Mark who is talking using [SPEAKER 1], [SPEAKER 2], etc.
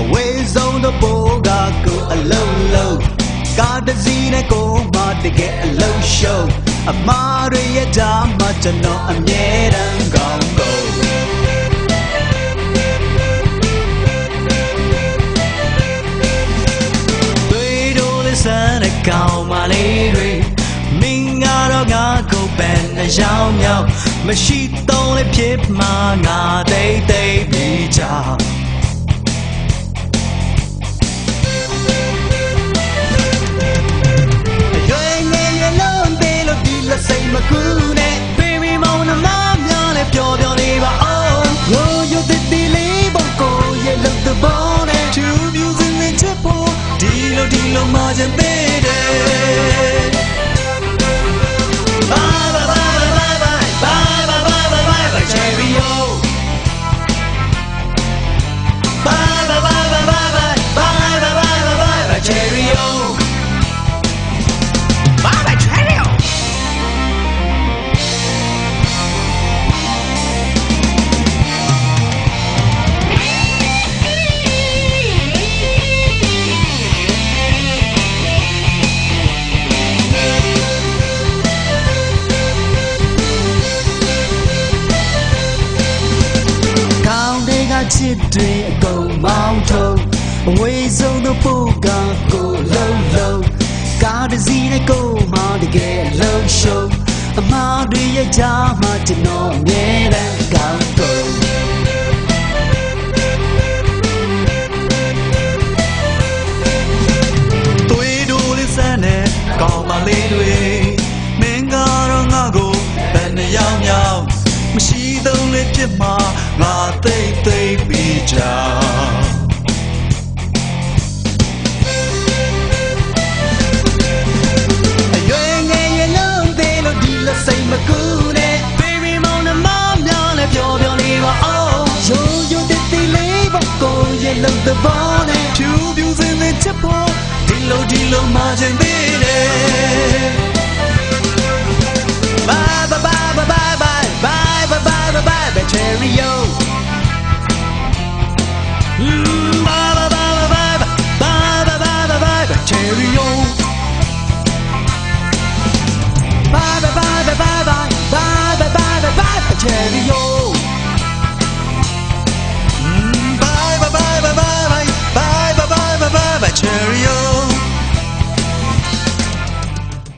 [SPEAKER 1] အဝေးဆုံးသောပိုးကကိုအလုံးလုံးကားတစ်စီးနဲ့ကိုမတကယ်အလုံးရှုံးအမားတွေရဲ့ဓာတ်မှကျွန်တော်အမြဲတမ်းကောင်းကုန်ကောင်မလေးတွေမင်းကတော့ငါကိုပဲနှရောင်းမြောင်မရှိတော့လေဖြစ်မှာငါတိတ်တိတ်ပြီးချာ to. ချစ်တွေအကုန်မောင်းထုံးအဝေးဆုံးသောပုတ်ကကိုလုံးလုံးကားတစ်စီးနဲ့ကိုမှတကယ်လုံးရှုံးအမားတွေရဲ့ကြားမှာကျွန်တော်အမြဲတမ်းကောင်းကုန်
[SPEAKER 2] သွေးတို့လေးစမ်းတဲ့ကောင်းမလေးတွေ တွေဖြစ်မှာငါသိသိပြီးကြ
[SPEAKER 1] လုံးသဘောနဲ့ဖြ
[SPEAKER 2] ူဖြူစင်စင်ချစ်ဖို့ဒီလိုဒီလိုမှချိန်ပေးတယ်